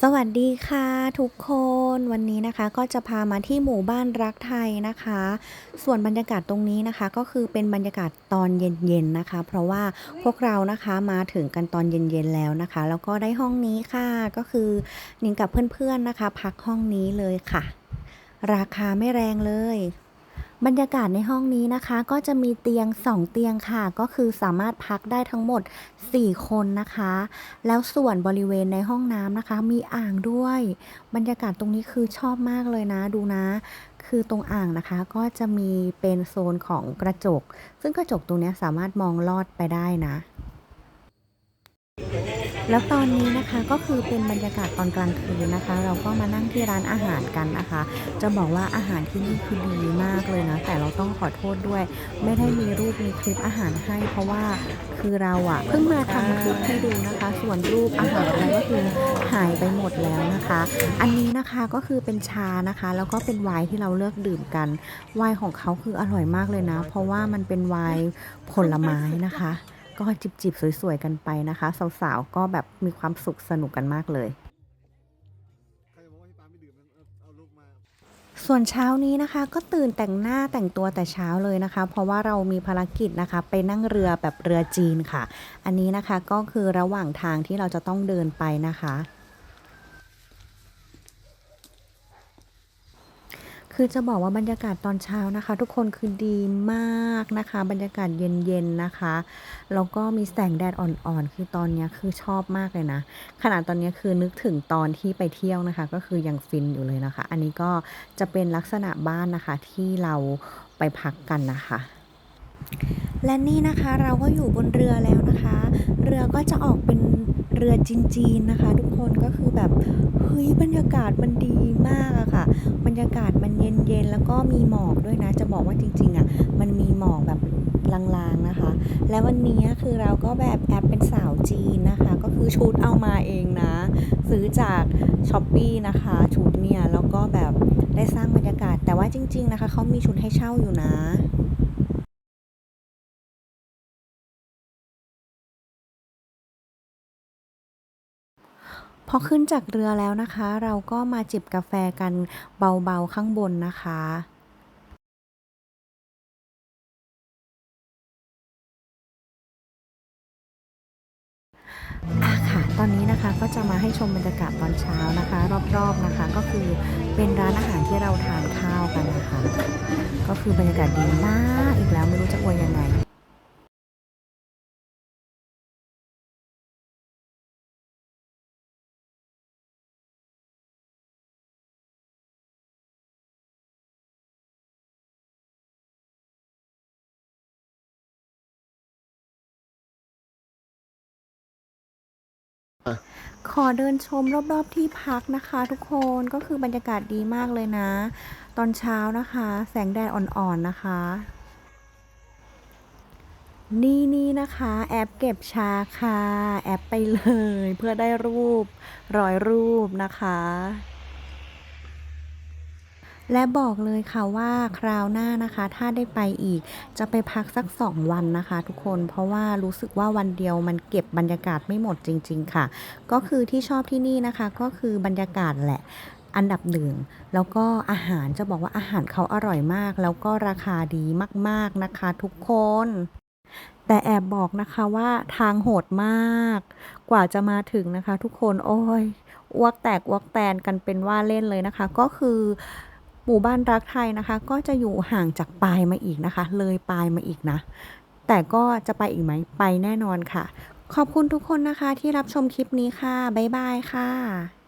สวัสดีค่ะทุกคนวันนี้นะคะก็จะพามาที่หมู่บ้านรักไทยนะคะ ส่วนบรรยากาศตรงนี้นะคะ ก็คือเป็นบรรยากาศตอนเย็นๆนะคะ เพราะว่าพวกเรานะคะมาถึงกันตอนเย็นๆแล้วนะคะ แล้วก็ได้ห้องนี้ค่ะก็คือนิงกับเพื่อนๆนะคะ พักห้องนี้เลยค่ะ ราคาไม่แรงเลย บรรยากาศในห้องนี้นะคะ ก็จะมีเตียง 2 เตียงค่ะ ก็คือสามารถพักได้ทั้งหมด 4 คนนะคะ แล้วส่วนบริเวณในห้องน้ำนะคะ มีอ่างด้วย บรรยากาศตรงนี้คือชอบมากเลยนะดูนะ คือตรงอ่างนะคะก็จะมีเป็นโซนของกระจก ซึ่งกระจกตรงนี้สามารถมองลอดไปได้นะ แล้วตอนนี้นะคะก็คือเป็นบรรยากาศตอนกลางคืนนะคะ เราก็มานั่งที่ร้านอาหารกันนะคะ จะบอกว่าอาหารที่นี่คือดีมากเลยนะ แต่เราต้องขอโทษด้วย ไม่ได้มีรูปมีคลิปอาหารให้ เพราะว่าคือเราอะเพิ่งมาทำคลิปให้ดูนะคะ ส่วนรูปอาหารอะไรก็คือหายไปหมดแล้วนะคะ อันนี้นะคะก็คือเป็นชานะคะ แล้วก็เป็นไวน์ที่เราเลือกดื่มกันไวน์ของเขาคืออร่อยมากเลยนะ เพราะว่ามันเป็นไวน์ผลไม้นะคะ ก็จิบๆสวยๆกันไปนะคะ สาวๆก็แบบมีความสุขสนุกกันมากเลย ส่วนเช้านี้นะคะ ก็ตื่นแต่งหน้าแต่งตัวแต่เช้าเลยนะคะ เพราะว่าเรามีภารกิจนะคะ ไปนั่งเรือแบบเรือจีนค่ะ อันนี้นะคะก็คือระหว่างทางที่เราจะต้องเดินไปนะคะ คือจะบอกว่าบรรยากาศตอนเช้านะคะ ทุกคนคือดีมากนะคะ บรรยากาศเย็นๆนะคะแล้วก็มีแสงแดดอ่อนๆ คือตอนนี้คือชอบมากเลยนะขนาดตอนนี้คือนึกถึงตอนที่ไปเที่ยวนะคะ ก็คือยังฟินอยู่เลยนะคะ อันนี้ก็จะเป็นลักษณะบ้านนะคะที่เราไปพักกันนะคะและนี่นะคะเราก็อยู่บนเรือแล้วนะคะ เรือก็จะออกเป็นเรือจีนๆนะคะ ทุกคนก็คือแบบเฮ้ยบรรยากาศมันดีมากอะค่ะ เย็นๆ แล้วก็มีหมอกด้วยนะ จะบอกว่าจริงๆอะมันมีหมอกแบบลางๆนะคะ และวันนี้คือเราก็แบบแอบเป็นสาวจีนนะคะ ก็คือชุดเอามาเองนะ ซื้อจากช้อปปีนะคะชุดเนี่ย แล้วก็แบบได้สร้างบรรยากาศ แต่ว่าจริง ๆนะคะเขามีชุดให้เช่าอยู่นะ พอขึ้นจากเรือแล้วนะคะ เราก็มาจิบกาแฟกันเบาๆข้างบนนะคะอะค่ะ ตอนนี้นะคะก็จะมาให้ชมบรรยากาศตอนเช้านะคะ รอบๆนะคะก็คือเป็นร้านอาหารที่เราทานข้าวกันนะคะ ก็คือบรรยากาศดีมากอีกแล้ว ขอเดินชมรอบๆที่พักนะคะทุกคนก็คือบรรยากาศดีมากเลยนะ ตอนเช้านะคะ แสงแดดอ่อนๆนะคะ นี่นี่นะคะ แอปเก็บชาค่ะ แอปไปเลย เพื่อได้รูปร้อยรูปนะคะ และบอกเลยค่ะว่าคราวหน้านะคะ ถ้าได้ไปอีกจะไปพักสัก 2 วันนะคะ ทุกคนเพราะว่ารู้สึกว่าวันเดียวมันเก็บบรรยากาศไม่หมดจริง ๆ ค่ะ ก็คือที่ชอบที่นี่นะคะก็คือบรรยากาศแหละอันดับหนึ่งแล้วก็อาหารจะบอกว่าอาหารเขาอร่อยมาก แล้วก็ราคาดีมาก ๆนะคะ ทุกคน แต่แอบบอกนะคะว่าทางโหดมาก กว่าจะมาถึงนะคะ ทุกคนโอ้ยอ้วกแตกอ้วกแตนกันเป็นว่าเล่นเลยนะคะ ก็คือ หมู่บ้านรักไทยนะคะ ก็จะอยู่ห่างจากปลายมาอีกนะคะ เลยปลายมาอีกนะ แต่ก็จะไปอีกไหมไปแน่นอนค่ะ ขอบคุณทุกคนนะคะที่รับชมคลิปนี้ค่ะ บ๊ายบายค่ะ